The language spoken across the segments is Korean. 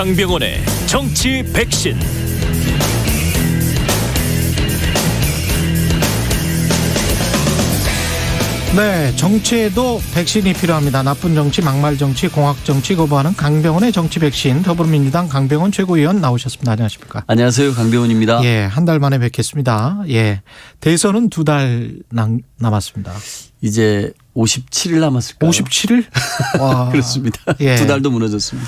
강병원의 정치 백신. 네, 정치에도 백신이 필요합니다. 나쁜 정치, 막말 정치, 공학 정치 거부하는 강병원의 정치 백신 더불어민주당 강병원 최고위원 나오셨습니다. 안녕하십니까? 안녕하세요. 강병훈입니다. 예, 한 달 만에 뵙겠습니다. 예, 대선은 두 달 남았습니다. 이제 57일 남았을까요? 57일? 와, 그렇습니다. 예. 두 달도 무너졌습니다.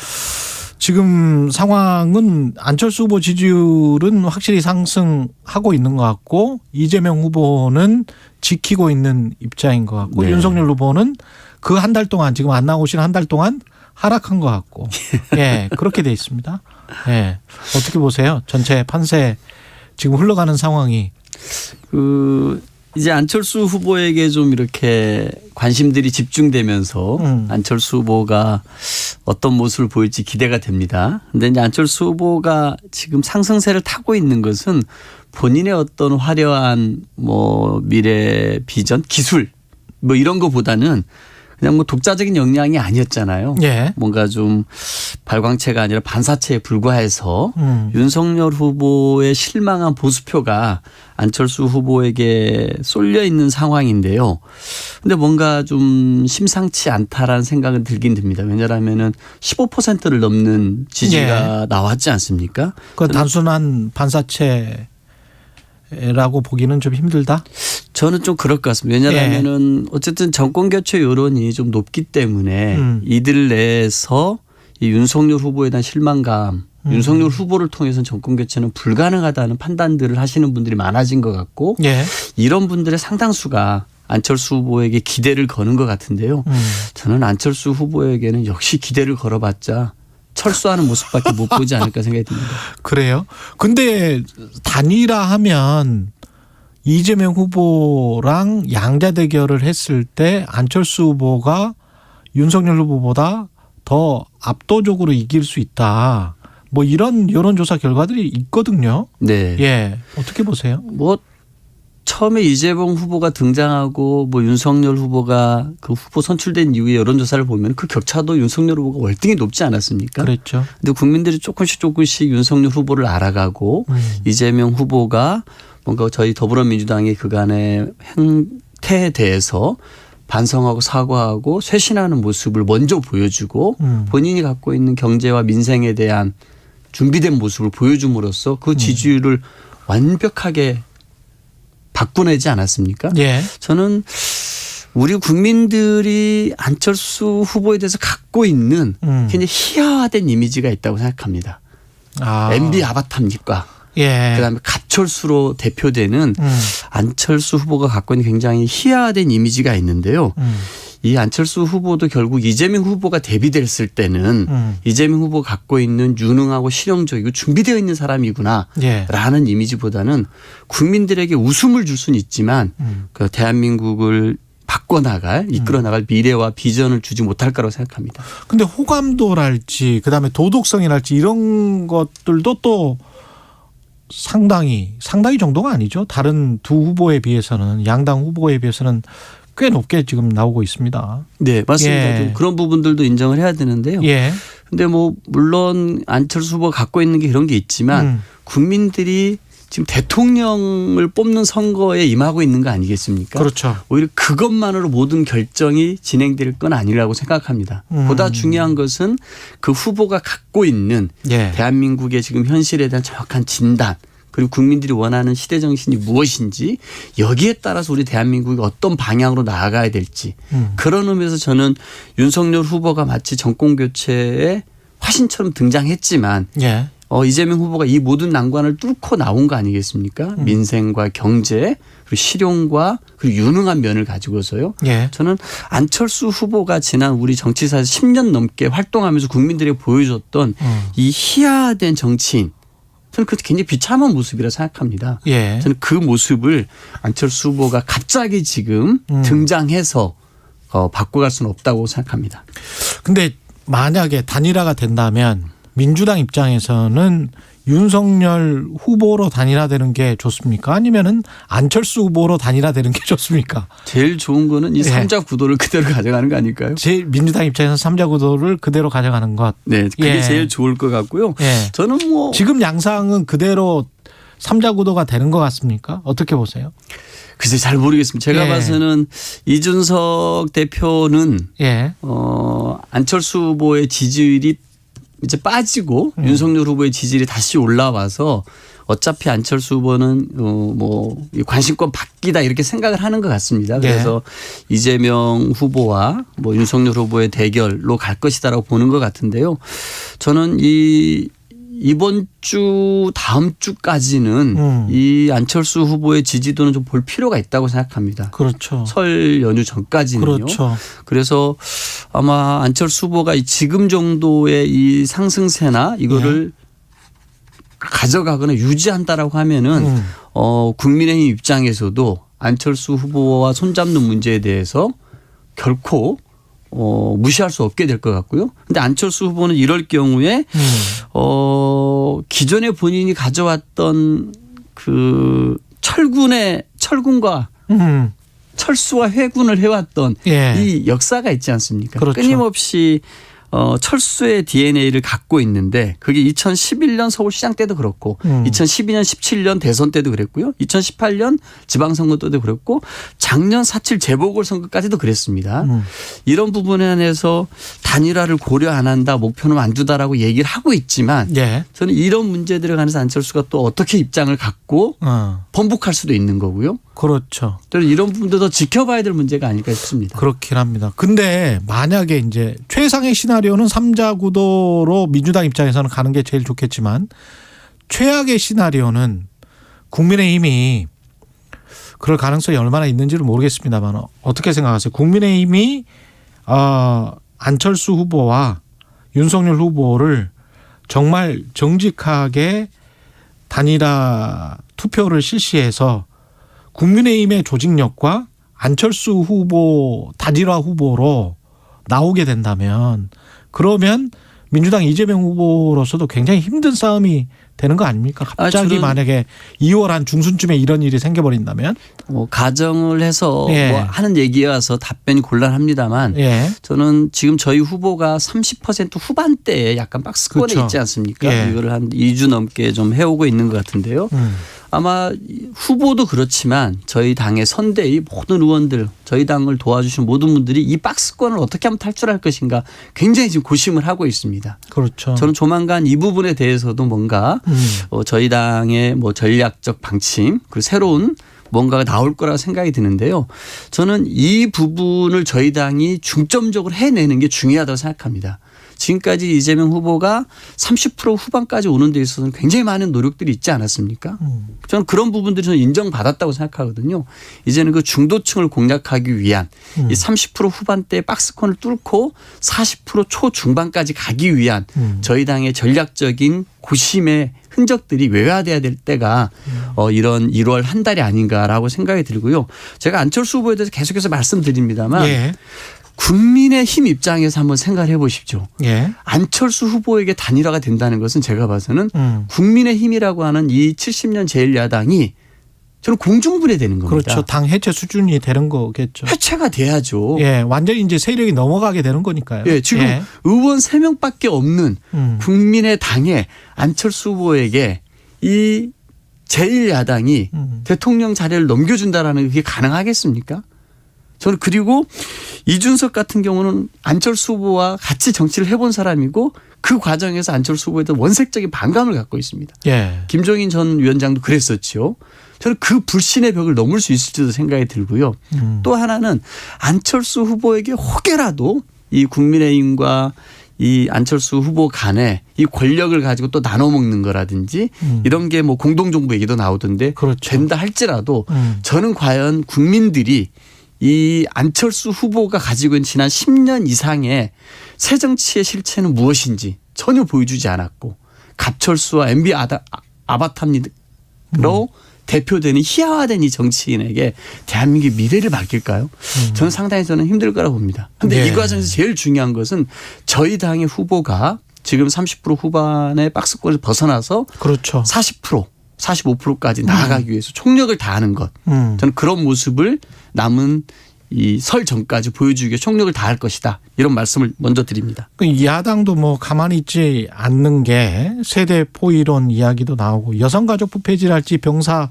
지금 상황은 안철수 후보 지지율은 확실히 상승하고 있는 것 같고 이재명 후보는 지키고 있는 입장인 것 같고 네. 윤석열 후보는 그 한 달 동안 지금 안 나오신 한 달 동안 하락한 것 같고 예 그렇게 돼 있습니다. 예 어떻게 보세요? 전체 판세 지금 흘러가는 상황이 그 이제 안철수 후보에게 좀 이렇게 관심들이 집중되면서 음. 안철수 후보가 어떤 모습을 보일지 기대가 됩니다. 근데 이제 안철수 후보가 지금 상승세를 타고 있는 것은 본인의 어떤 화려한 뭐 미래 비전, 기술 뭐 이런 거보다는 그냥 뭐 독자적인 역량이 아니었잖아요. 예 뭔가 좀 발광체가 아니라 반사체에 불과해서 음. 윤석열 후보의 실망한 보수표가 안철수 후보에게 쏠려 있는 상황인데요. 근데 뭔가 좀 심상치 않다라는 생각은 들긴 듭니다. 왜냐하면은 15%를 넘는 지지가 나왔지 않습니까? 그 단순한 반사체 라고 보기는 좀 힘들다. 저는 좀 그럴 것 같습니다. 왜냐하면은 어쨌든 정권 교체 여론이 좀 높기 때문에 음. 이들 내에서 이 윤석열 후보에 대한 실망감, 음. 윤석열 후보를 통해서는 정권 교체는 불가능하다는 판단들을 하시는 분들이 많아진 것 같고 예. 이런 분들의 상당수가 안철수 후보에게 기대를 거는 것 같은데요. 음. 저는 안철수 후보에게는 역시 기대를 걸어봤자 철수하는 모습밖에 못 보지 않을까 생각이 듭니다. 그래요? 근데 단일화하면 이재명 후보랑 양자 대결을 했을 때 안철수 후보가 윤석열 후보보다 더 압도적으로 이길 수 있다. 뭐 이런 여론조사 결과들이 있거든요. 네. 예. 어떻게 보세요? 뭐 처음에 이재명 후보가 등장하고 뭐 윤석열 후보가 그 후보 선출된 이후에 여론조사를 보면 그 격차도 윤석열 후보가 월등히 높지 않았습니까? 그랬죠. 근데 국민들이 조금씩 조금씩 윤석열 후보를 알아가고 음. 이재명 후보가 뭔가 저희 더불어민주당의 그간의 행태에 대해서 반성하고 사과하고 쇄신하는 모습을 먼저 보여주고 음. 본인이 갖고 있는 경제와 민생에 대한 준비된 모습을 보여줌으로써 음. 그 지지율을 완벽하게 바꿔내지 않았습니까? 예. 저는 우리 국민들이 안철수 후보에 대해서 갖고 있는 음. 굉장히 희화화된 이미지가 있다고 생각합니다. 아. MB 아바타입니까? 예. 그다음에 갑철수로 대표되는 음. 안철수 후보가 갖고 있는 굉장히 희화화된 이미지가 있는데요. 음. 이 안철수 후보도 결국 이재명 후보가 대비됐을 때는 음. 이재명 후보가 갖고 있는 유능하고 실용적이고 준비되어 있는 사람이구나. 예. 라는 이미지보다는 국민들에게 웃음을 줄 수는 있지만 음. 그 대한민국을 바꿔나갈 이끌어나갈 미래와 비전을 주지 못할 거라고 생각합니다. 근데 호감도랄지 그다음에 도덕성이랄지 이런 것들도 또 상당히 상당히 정도가 아니죠. 다른 두 후보에 비해서는 양당 후보에 비해서는 꽤 높게 지금 나오고 있습니다. 네, 맞습니다. 예. 좀 그런 부분들도 인정을 해야 되는데요. 예. 근데 뭐 물론 안철수 후보가 갖고 있는 게 그런 게 있지만 음. 국민들이 지금 대통령을 뽑는 선거에 임하고 있는 거 아니겠습니까? 그렇죠. 오히려 그것만으로 모든 결정이 진행될 건 아니라고 생각합니다. 음. 보다 중요한 것은 그 후보가 갖고 있는 예. 대한민국의 지금 현실에 대한 정확한 진단 그리고 국민들이 원하는 시대 정신이 무엇인지 여기에 따라서 우리 대한민국이 어떤 방향으로 나아가야 될지 음. 그런 의미에서 저는 윤석열 후보가 마치 정권 교체의 화신처럼 등장했지만 예. 어, 이재명 후보가 이 모든 난관을 뚫고 나온 거 아니겠습니까? 음. 민생과 경제 그리고 실용과 그리고 유능한 면을 가지고서요. 예. 저는 안철수 후보가 지난 우리 정치사에서 10년 넘게 활동하면서 국민들에게 보여줬던 음. 이 희화된 정치인 저는 그것도 굉장히 비참한 모습이라 생각합니다. 예. 저는 그 모습을 안철수 후보가 갑자기 지금 음. 등장해서 어, 바꿔갈 수는 없다고 생각합니다. 근데 만약에 단일화가 된다면 민주당 입장에서는 윤석열 후보로 단일화되는 게 좋습니까? 아니면은 안철수 후보로 단일화되는 게 좋습니까? 제일 좋은 거는 이 예. 삼자 구도를 그대로 가져가는 거 아닐까요? 제 민주당 입장에서 삼자 구도를 그대로 가져가는 것. 네, 그게 예. 제일 좋을 것 같고요. 예. 저는 뭐 지금 양상은 그대로 삼자 구도가 되는 것 같습니까? 어떻게 보세요? 글쎄 잘 모르겠습니다. 제가 예. 봐서는 이준석 대표는 예. 어 안철수 후보의 지지율이 이제 빠지고 음. 윤석열 후보의 지지율이 다시 올라와서 어차피 안철수 후보는 어뭐 관심권 바뀌다 이렇게 생각을 하는 것 같습니다. 네. 그래서 이재명 후보와 뭐 윤석열 후보의 대결로 갈 것이다라고 보는 것 같은데요. 저는 이 이번 주 다음 주까지는 음. 이 안철수 후보의 지지도는 좀 볼 필요가 있다고 생각합니다. 그렇죠. 설 연휴 전까지는요. 그렇죠. 그래서 아마 안철수 후보가 이 지금 정도의 이 상승세나 이거를 가져가거나 유지한다라고 하면은 음. 어 국민의힘 입장에서도 안철수 후보와 손잡는 문제에 대해서 결코 어 무시할 수 없게 될 것 같고요. 근데 안철수 후보는 이럴 경우에 음. 어 기존에 본인이 가져왔던 그 철군의 철군과 음. 철수와 회군을 해왔던 예. 이 역사가 있지 않습니까? 그렇죠. 끊임없이 어, 철수의 DNA를 갖고 있는데 그게 2011년 서울시장 때도 그렇고 음. 2012년 17년 대선 때도 그랬고요. 2018년 지방선거 때도 그랬고 작년 4.7 재보궐선거까지도 그랬습니다. 음. 이런 부분에 한해서 단일화를 고려 안 한다, 목표는 안 두다라고 얘기를 하고 있지만 예. 저는 이런 문제들에 관해서 안철수가 또 어떻게 입장을 갖고 어. 번복할 수도 있는 거고요. 그렇죠. 저는 이런 부분도 더 지켜봐야 될 문제가 아닐까 싶습니다. 그렇긴 합니다. 근데 만약에 이제 최상의 시나리오는 삼자 구도로 민주당 입장에서는 가는 게 제일 좋겠지만 최악의 시나리오는 국민의힘이 그럴 가능성이 얼마나 있는지를 모르겠습니다만 어떻게 생각하세요? 국민의힘이 어, 안철수 후보와 윤석열 후보를 정말 정직하게 단일화 투표를 실시해서 국민의힘의 조직력과 안철수 후보 단일화 후보로 나오게 된다면 그러면 민주당 이재명 후보로서도 굉장히 힘든 싸움이 되는 거 아닙니까? 갑자기 저는- 만약에 2월 한 중순쯤에 이런 일이 생겨버린다면 뭐 가정을 해서 예. 뭐 하는 얘기여서 답변이 곤란합니다만 예. 저는 지금 저희 후보가 30% 후반대에 약간 박스권에 그렇죠. 있지 않습니까? 예. 이거를 한 2주 넘게 좀 해오고 있는 것 같은데요. 음. 아마 후보도 그렇지만 저희 당의 선대의 모든 의원들, 저희 당을 도와주신 모든 분들이 이 박스권을 어떻게 하면 탈출할 것인가 굉장히 지금 고심을 하고 있습니다. 그렇죠. 저는 조만간 이 부분에 대해서도 뭔가 음. 어, 저희 당의 뭐 전략적 방침 그리고 새로운 뭔가가 나올 거라 생각이 드는데요. 저는 이 부분을 저희 당이 중점적으로 해내는 게 중요하다고 생각합니다. 지금까지 이재명 후보가 30% 후반까지 오는 데 있어서는 굉장히 많은 노력들이 있지 않았습니까? 음. 저는 그런 부분들이 저는 인정받았다고 생각하거든요. 이제는 그 중도층을 공략하기 위한 음. 이30% 후반대 박스권을 뚫고 40% 초중반까지 가기 위한 음. 저희 당의 전략적인 고심의 흔적들이 외화돼야 될 때가 어 이런 1월 한 달이 아닌가라고 생각이 들고요. 제가 안철수 후보에 대해서 계속해서 말씀드립니다만 예. 국민의 힘 입장에서 한번 생각을 해 보십시오. 예. 안철수 후보에게 단일화가 된다는 것은 제가 봐서는 음. 국민의 힘이라고 하는 이 70년 제1야당이 저는 공중분해되는 겁니다. 그렇죠. 당 해체 수준이 되는 거겠죠. 해체가 돼야죠. 예. 완전히 이제 세력이 넘어가게 되는 거니까요. 예, 지금 예. 의원 3명밖에 없는 음. 국민의 당에 안철수 후보에게 이 제1야당이 음. 대통령 자리를 넘겨준다라는 그게 가능하겠습니까? 저는 그리고 이준석 같은 경우는 안철수 후보와 같이 정치를 해본 사람이고 그 과정에서 안철수 후보에 대한 원색적인 반감을 갖고 있습니다. 예. 김종인 전 위원장도 그랬었지요. 저는 그 불신의 벽을 넘을 수 있을지도 생각이 들고요. 음. 또 하나는 안철수 후보에게 혹여라도 이 국민의힘과 이 안철수 후보 간에 이 권력을 가지고 또 나눠 먹는 거라든지 음. 이런 게 뭐 공동정부 얘기도 나오던데 그렇죠. 된다 할지라도 음. 저는 과연 국민들이 이 안철수 후보가 가지고 있는 지난 10년 이상의 새 정치의 실체는 무엇인지 전혀 보여주지 않았고 갑철수와 MB 아다, 아바타로 대표되는 희화화된 이 정치인에게 대한민국의 미래를 맡길까요? 저는 상당히 저는 힘들 거라 봅니다. 근데 예. 이 과정에서 제일 중요한 것은 저희 당의 후보가 지금 30% 후반의 박스권을 벗어나서 그렇죠. 40% 45%까지 나아가기 위해서 총력을 다하는 것. 음. 저는 그런 모습을 남은 이 설 전까지 보여주기 위해 총력을 다할 것이다. 이런 말씀을 먼저 드립니다. 그 야당도 뭐 가만히 있지 않는 게 세대 포이론 이야기도 나오고 여성가족부 폐지랄지 병사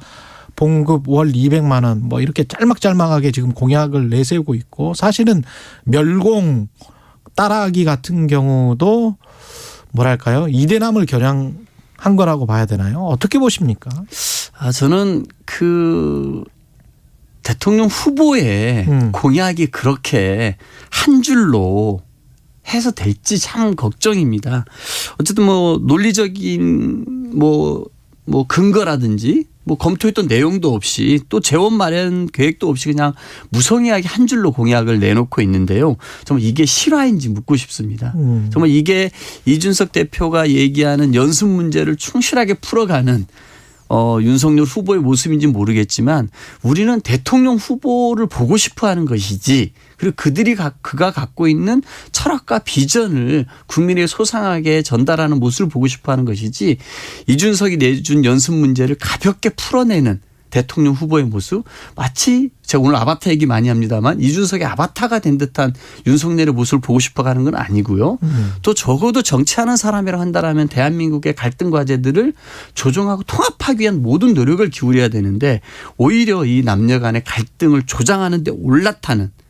봉급 월 200만 원 뭐 이렇게 짤막짤막하게 지금 공약을 내세우고 있고 사실은 멸공 따라하기 같은 경우도 뭐랄까요 이대남을 겨냥 한 거라고 봐야 되나요? 어떻게 보십니까? 아, 저는 그 대통령 후보의 음. 공약이 그렇게 한 줄로 해서 될지 참 걱정입니다. 어쨌든 뭐 논리적인 뭐, 뭐 근거라든지 뭐 검토했던 내용도 없이 또 재원 마련 계획도 없이 그냥 무성의하게 한 줄로 공약을 내놓고 있는데요. 정말 이게 실화인지 묻고 싶습니다. 음. 정말 이게 이준석 대표가 얘기하는 연습 문제를 충실하게 풀어가는 어, 윤석열 후보의 모습인지 모르겠지만 우리는 대통령 후보를 보고 싶어 하는 것이지 그리고 그들이 가, 그가 갖고 있는 철학과 비전을 국민에게 소상하게 전달하는 모습을 보고 싶어 하는 것이지 이준석이 내준 연습 문제를 가볍게 풀어내는 대통령 후보의 모습 마치 제가 오늘 아바타 얘기 많이 합니다만 이준석의 아바타가 된 듯한 윤석열의 모습을 보고 싶어 가는 건 아니고요. 음. 또 적어도 정치하는 사람이라 한다라면 대한민국의 갈등 과제들을 조정하고 통합하기 위한 모든 노력을 기울여야 되는데 오히려 이 남녀 간의 갈등을 조장하는 데 올라타는 뭐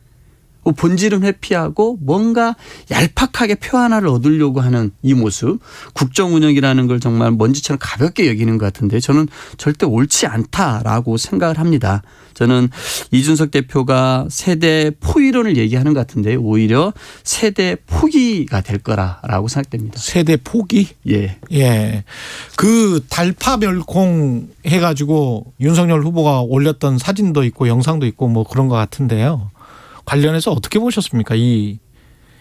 본질은 회피하고 뭔가 얄팍하게 표 하나를 얻으려고 하는 이 모습 국정 운영이라는 걸 정말 먼지처럼 가볍게 여기는 것 같은데 저는 절대 옳지 않다라고 생각을 합니다. 저는 이준석 대표가 세대 포이론을 얘기하는 것 같은데 오히려 세대 포기가 될 거라라고 생각됩니다. 세대 포기 예. 예. 그 달파 멸콩 해가지고 윤석열 후보가 올렸던 사진도 있고 영상도 있고 뭐 그런 것 같은데요. 관련해서 어떻게 보셨습니까? 이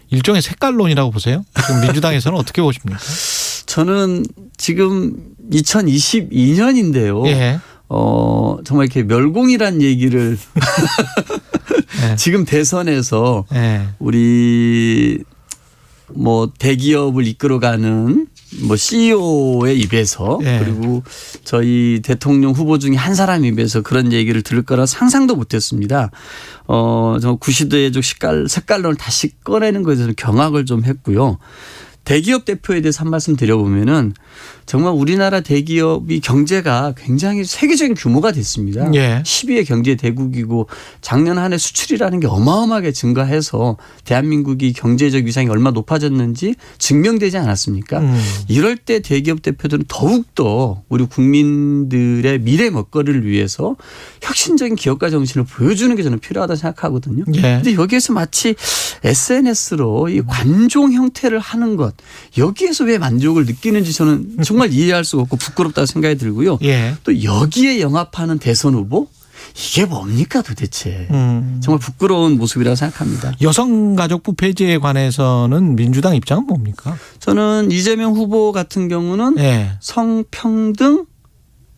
일종의 색깔론이라고 보세요? 지금 민주당에서는 어떻게 보십니까? 저는 지금 2022년인데요. 예. 어, 정말 이렇게 멸공이란 얘기를 예. 지금 대선에서 예. 우리 뭐 대기업을 이끌어가는 뭐 CEO의 입에서 예. 그리고 저희 대통령 후보 중에 한 사람 입에서 그런 얘기를 들을 거라 상상도 못했습니다. 어, 저 구시대적 색깔 색깔론을 다시 꺼내는 것에 대해서 경악을 좀 했고요. 대기업 대표에 대해서 한 말씀 드려보면은 정말 우리나라 대기업이 경제가 굉장히 세계적인 규모가 됐습니다. 예. 12의 경제 대국이고 작년 한 해 수출이라는 게 어마어마하게 증가해서 대한민국이 경제적 위상이 얼마 높아졌는지 증명되지 않았습니까? 음. 이럴 때 대기업 대표들은 더욱더 우리 국민들의 미래 먹거리를 위해서 혁신적인 기업가 정신을 보여주는 게 저는 필요하다 생각하거든요. 예. 근데 여기에서 마치 SNS로 이 관종 형태를 하는 것 여기에서 왜 만족을 느끼는지 저는 정말 이해할 수가 없고 부끄럽다고 생각이 들고요. 예. 또 여기에 영합하는 대선 후보 이게 뭡니까 도대체 음. 정말 부끄러운 모습이라고 생각합니다. 여성가족부 폐지에 관해서는 민주당 입장은 뭡니까? 저는 이재명 후보 같은 경우는 예. 성평등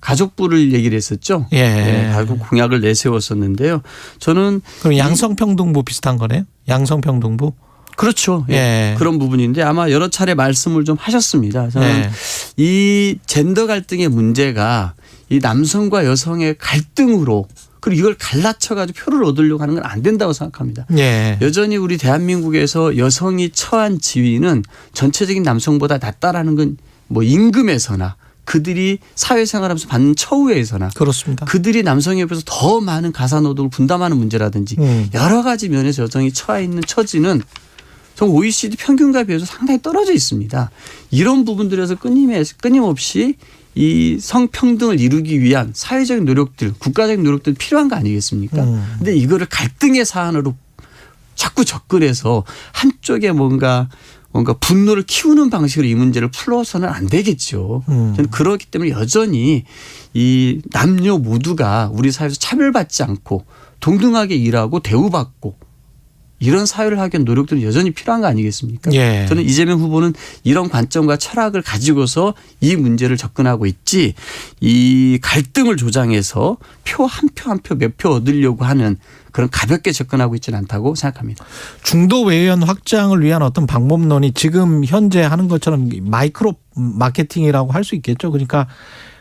가족부를 얘기를 했었죠. 예. 네, 가족 공약을 내세웠었는데요. 저는 그럼 양성평등부 비슷한 거네요? 양성평등부? 그렇죠. 예. 예. 그런 부분인데 아마 여러 차례 말씀을 좀 하셨습니다. 저는 예. 이 젠더 갈등의 문제가 이 남성과 여성의 갈등으로 그리고 이걸 갈라쳐가지고 표를 얻으려고 하는 건 안 된다고 생각합니다. 예. 여전히 우리 대한민국에서 여성이 처한 지위는 전체적인 남성보다 낮다라는 건 뭐 임금에서나 그들이 사회생활하면서 받는 처우에서나 그렇습니다. 그들이 남성에 비해서 더 많은 가사노동을 분담하는 문제라든지 음. 여러 가지 면에서 여성이 처해 있는 처지는 정 OECD 평균과 비해서 상당히 떨어져 있습니다. 이런 부분들에서 끊임없이 이 성평등을 이루기 위한 사회적인 노력들, 국가적인 노력들 필요한 거 아니겠습니까? 음. 근데 이거를 갈등의 사안으로 자꾸 접근해서 한쪽에 뭔가 뭔가 분노를 키우는 방식으로 이 문제를 풀어서는 안 되겠죠. 음. 저는 그렇기 때문에 여전히 이 남녀 모두가 우리 사회에서 차별받지 않고 동등하게 일하고 대우받고 이런 사회를 하기 위한 노력들은 여전히 필요한 거 아니겠습니까? 예. 저는 이재명 후보는 이런 관점과 철학을 가지고서 이 문제를 접근하고 있지 이 갈등을 조장해서 표 한 표 한 표몇표 얻으려고 하는 그런 가볍게 접근하고 있지는 않다고 생각합니다. 중도 외연 확장을 위한 어떤 방법론이 지금 현재 하는 것처럼 마이크로 마케팅이라고 할 수 있겠죠. 그러니까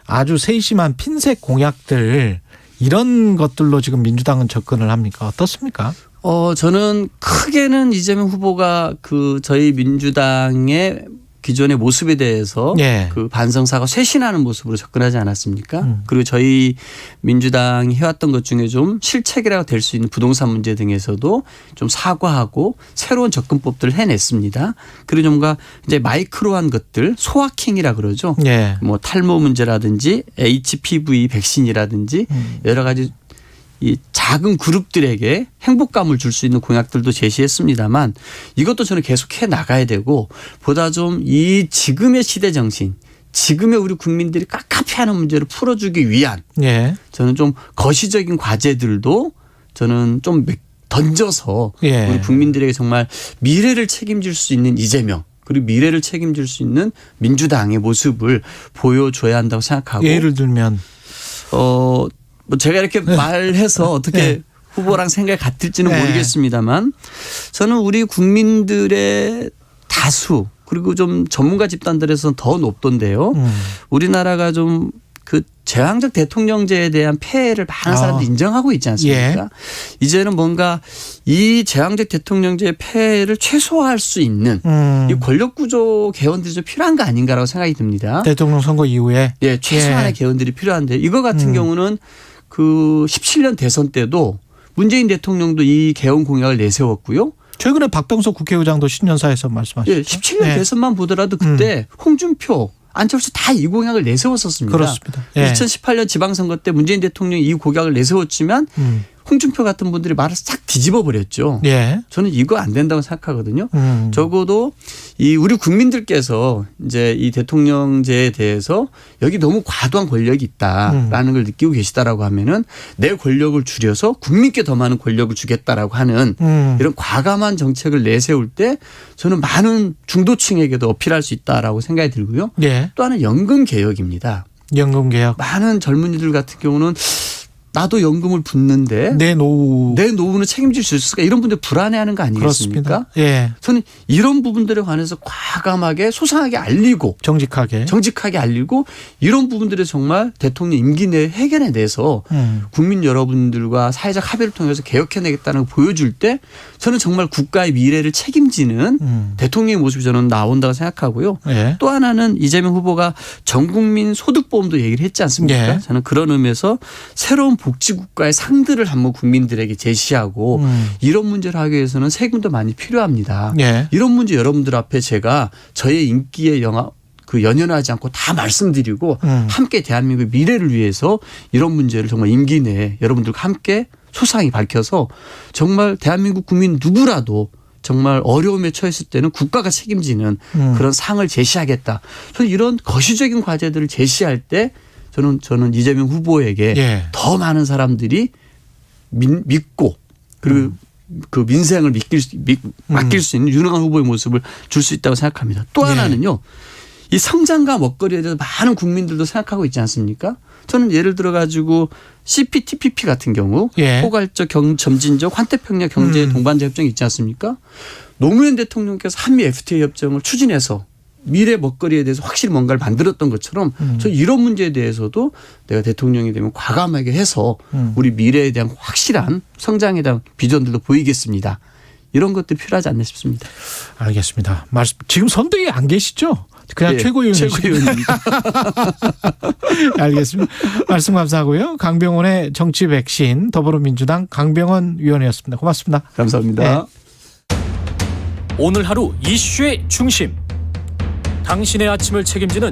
아주 세심한 핀셋 공약들 이런 것들로 지금 민주당은 접근을 합니까? 어떻습니까? 어, 저는 크게는 이재명 후보가 그 저희 민주당의 기존의 모습에 대해서 예. 그 반성사가 쇄신하는 모습으로 접근하지 않았습니까? 음. 그리고 저희 민주당이 해왔던 것 중에 좀 실책이라고 될 수 있는 부동산 문제 등에서도 좀 사과하고 새로운 접근법들을 해냈습니다. 그리고 좀가 이제 마이크로한 것들 소확행이라 그러죠. 예. 뭐 탈모 문제라든지 HPV 백신이라든지 음. 여러 가지 이 작은 그룹들에게 행복감을 줄 수 있는 공약들도 제시했습니다만 이것도 저는 계속 해 나가야 되고 보다 좀 이 지금의 시대 정신 지금의 우리 국민들이 깝깝해하는 문제를 풀어주기 위한 예. 저는 좀 거시적인 과제들도 저는 좀 던져서 예. 우리 국민들에게 정말 미래를 책임질 수 있는 이재명 그리고 미래를 책임질 수 있는 민주당의 모습을 보여줘야 한다고 생각하고 예를 들면 어, 뭐 제가 이렇게 말해서 어떻게 네. 후보랑 생각이 같을지는 네. 모르겠습니다만 저는 우리 국민들의 다수 그리고 좀 전문가 집단들에서는 더 높던데요. 음. 우리나라가 좀 그 제왕적 대통령제에 대한 폐해를 많은 아. 사람들이 인정하고 있지 않습니까? 예. 이제는 뭔가 이 제왕적 대통령제의 폐해를 최소화할 수 있는 음. 이 권력 구조 개헌들이 좀 필요한 거 아닌가라고 생각이 듭니다. 대통령 선거 이후에 예, 최소한의 예. 개헌들이 필요한데 이거 같은 음. 경우는 그 17년 대선 때도 문재인 대통령도 이 개헌 공약을 내세웠고요. 최근에 박병석 국회의장도 신년사에서 말씀하셨죠. 예, 17년 예. 대선만 보더라도 그때 홍준표, 안철수 다 이 공약을 내세웠었습니다. 그렇습니다. 예. 2018년 지방선거 때 문재인 대통령이 이 공약을 내세웠지만 음. 홍준표 같은 분들이 말을 싹 뒤집어 버렸죠. 예. 저는 이거 안 된다고 생각하거든요. 음. 적어도 이 우리 국민들께서 이제 이 대통령제에 대해서 여기 너무 과도한 권력이 있다라는 음. 걸 느끼고 계시다라고 하면은 내 권력을 줄여서 국민께 더 많은 권력을 주겠다라고 하는 음. 이런 과감한 정책을 내세울 때 저는 많은 중도층에게도 어필할 수 있다라고 생각이 들고요. 예. 또 하나는 연금 개혁입니다. 연금 개혁. 많은 젊은이들 같은 경우는 나도 연금을 붓는데 내 노후 내 노후는 책임질 수 있을까 이런 분들 불안해하는 거 아니겠습니까? 그렇습니다. 예. 저는 이런 부분들에 관해서 과감하게 소상하게 알리고 정직하게. 정직하게 알리고 이런 부분들을 정말 대통령 임기 내에 해결해내서 음. 국민 여러분들과 사회적 합의를 통해서 개혁해내겠다는 걸 보여줄 때 저는 정말 국가의 미래를 책임지는 음. 대통령의 모습이 저는 나온다고 생각하고요. 예. 또 하나는 이재명 후보가 전국민 소득보험도 얘기를 했지 않습니까? 예. 저는 그런 의미에서 새로운 복지국가의 상들을 한번 국민들에게 제시하고 음. 이런 문제를 하기 위해서는 세금도 많이 필요합니다. 예. 이런 문제 여러분들 앞에 제가 저의 인기에 영화 그 연연하지 않고 다 말씀드리고 음. 함께 대한민국의 미래를 위해서 이런 문제를 정말 임기 내에 여러분들과 함께 소상히 밝혀서 정말 대한민국 국민 누구라도 정말 어려움에 처했을 때는 국가가 책임지는 음. 그런 상을 제시하겠다. 저는 이런 거시적인 과제들을 제시할 때 저는 저는 이재명 후보에게 예. 더 많은 사람들이 민- 믿고 그리고 그 민생을 믿길 수, 믿, 맡길 수 있는 유능한 후보의 모습을 줄 수 있다고 생각합니다. 또 예. 하나는요. 이 성장과 먹거리에 대해서 많은 국민들도 생각하고 있지 않습니까? 저는 예를 들어 가지고 CPTPP 같은 경우 예. 포괄적 경, 점진적 환태평양 경제 음. 동반자 협정이 있지 않습니까? 노무현 대통령께서 한미 FTA 협정을 추진해서 미래 먹거리에 대해서 확실히 뭔가를 만들었던 것처럼 음. 저 이런 문제에 대해서도 내가 대통령이 되면 과감하게 해서 음. 우리 미래에 대한 확실한 성장에 대한 비전들도 보이겠습니다. 이런 것들이 필요하지 않나 싶습니다. 알겠습니다. 말씀 지금 선대위 안 계시죠? 그냥 예, 최고위원이시죠? 최고위원입니다. 알겠습니다. 말씀 감사하고요. 강병원의 정치 백신 더불어민주당 강병원 위원이었습니다. 고맙습니다. 감사합니다. 오늘 하루 이슈의 중심. 당신의 아침을 책임지는